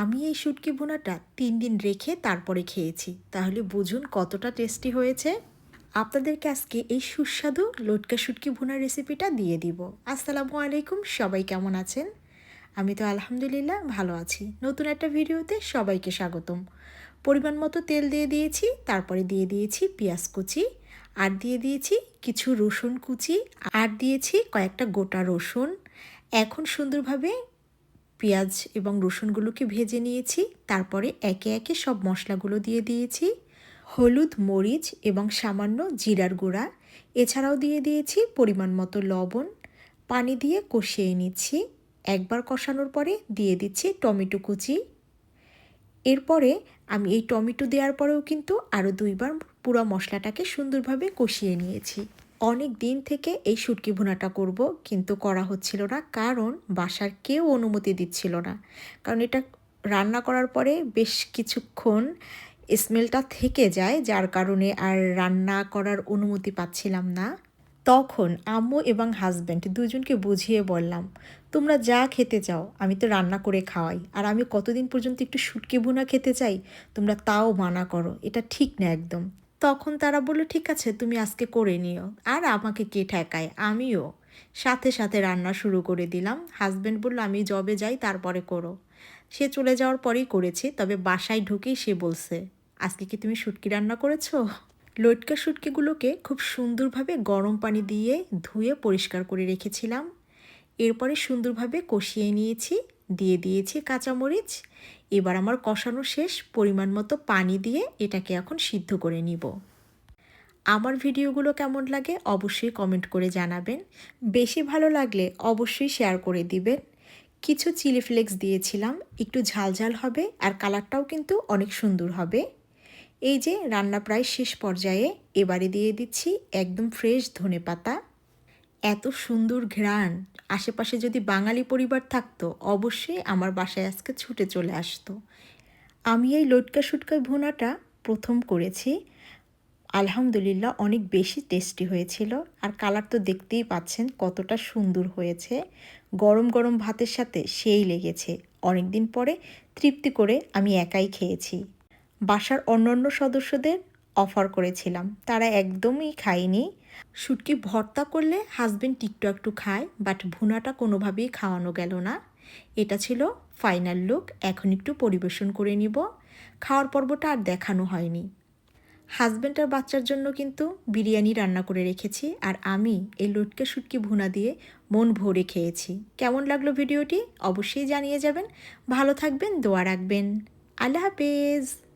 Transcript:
আমি এই শুটকি ভুনাটা তিন দিন রেখে তারপরে খেয়েছি। তাহলে বুঝুন কতটা টেস্টি হয়েছে। আপনাদেরকে আজকে এই সুস্বাদু লটকা শুটকি ভুনার রেসিপিটা দিয়ে দিব। আসসালামু আলাইকুম, সবাই কেমন আছেন? আমি তো আলহামদুলিল্লাহ ভালো আছি। নতুন একটা ভিডিওতে সবাইকে স্বাগতম। পরিমাণ মতো তেল দিয়ে দিয়েছি, তারপরে দিয়ে দিয়েছি পেঁয়াজ কুচি, আর দিয়ে দিয়েছি কিছু রসুন কুচি, আর দিয়েছি কয়েকটা গোটা রসুন। এখন সুন্দরভাবে পেঁয়াজ এবং রসুনগুলোকে ভেজে নিয়েছি। তারপরে একে একে সব মশলাগুলো দিয়ে দিয়েছি। হলুদ, মরিচ এবং সামান্য জিরার গুঁড়া। এছাড়াও দিয়ে দিয়েছি পরিমাণ মতো লবণ। পানি দিয়ে কষিয়ে নিচ্ছি। একবার কষানোর পরে দিয়ে দিচ্ছি টমেটো কুচি। এরপরে আমি এই টমেটো দেওয়ার পরেও কিন্তু আরও দুইবার পুরো মশলাটাকে সুন্দরভাবে কষিয়ে নিয়েছি। অনেক দিন থেকে এই শুটকি ভুনাটা করব, কিন্তু করা হচ্ছিল না, কারণ বাসার কেউ অনুমতি দিচ্ছিল না। কারণ এটা রান্না করার পরে বেশ কিছুক্ষণ স্মেলটা থেকে যায়, যার কারণে আর রান্না করার অনুমতি পাচ্ছিলাম না। তখন আম্মু এবং হাজব্যান্ড দুজনকে বুঝিয়ে বললাম, তোমরা যা খেতে চাও, আমি তো রান্না করে খাওয়াই। আর আমি কতদিন পর্যন্ত একটু শুটকি ভুনা খেতে চাই, তোমরা তাও মানা করো, এটা ঠিক না একদম। তখন তারা বলল, ঠিক আছে, তুমি আজকে করে নিও। আর আমাকে কে ঠেকায়? আমিও। সাথে সাথে রান্না শুরু করে দিলাম। হাজব্যান্ড বলল, আমি জবে যাই, তারপরে করো। সে চলে যাওয়ার পরেই করেছি, তবে বাসায় ঢুকেই সে বলছে, আজকে কি তুমি শুটকি রান্না করেছ? লটকা শুটকিগুলোকে খুব সুন্দরভাবে গরম পানি দিয়ে ধুয়ে পরিষ্কার করে রেখেছিলাম। এরপরে সুন্দরভাবে কষিয়ে নিয়েছি। দিয়ে দিয়েছি কাঁচামরিচ। এবার আমার কষানো শেষ পরিমাণ মতো পানি দিয়ে এটাকে এখন সিদ্ধ করে নিব। আমার ভিডিওগুলো কেমন লাগে অবশ্যই কমেন্ট করে জানাবেন। বেশি ভালো লাগলে অবশ্যই শেয়ার করে দিবেন। কিছু চিলি ফ্লেক্স দিয়েছিলাম, একটু ঝালঝাল হবে আর কালারটাও কিন্তু অনেক সুন্দর হবে। এই যে রান্না প্রায় শেষ পর্যায়ে, এবারে দিয়ে দিচ্ছি একদম ফ্রেশ ধনে পাতা এত সুন্দর ঘ্রাণ। আশেপাশে যদি বাঙালি পরিবার থাকতো, অবশ্যই আমার বাসায় আজকে ছুটে চলে আসতো। আমি এই লটকা সুটকা ভুনাটা প্রথম করেছি। আলহামদুলিল্লাহ অনেক বেশি টেস্টি হয়েছিল। আর কালার তো দেখতেই পাচ্ছেন কতটা সুন্দর হয়েছে। গরম গরম ভাতের সাথে সেই লেগেছে। অনেক দিন পরে তৃপ্তি করে আমি একাই খেয়েছি। বাসার অন্যান্য সদস্যদের অফার করেছিলাম। তারা একদমই খায়নি। শুটকি ভর্তা করলে হাজবেন্ড টিকটু একটু খায় বাট ভুনাটা কোনোভাবেই খাওয়ানো গেল না। এটা ছিল ফাইনাল লুক এখন একটু পরিবেশন করে নিব। খাওয়ার পর্বটা আর দেখানো হয়নি। হাজব্যান্ড আর বাচ্চার জন্য কিন্তু বিরিয়ানি রান্না করে রেখেছি, আর আমি এই লটকে শুটকি ভুনা দিয়ে মন ভরে খেয়েছি। কেমন লাগল ভিডিওটি? অবশ্যই জানিয়ে যাবেন। ভালো থাকবেন, দোয়া রাখবেন। আল্লাহ হাফেজ।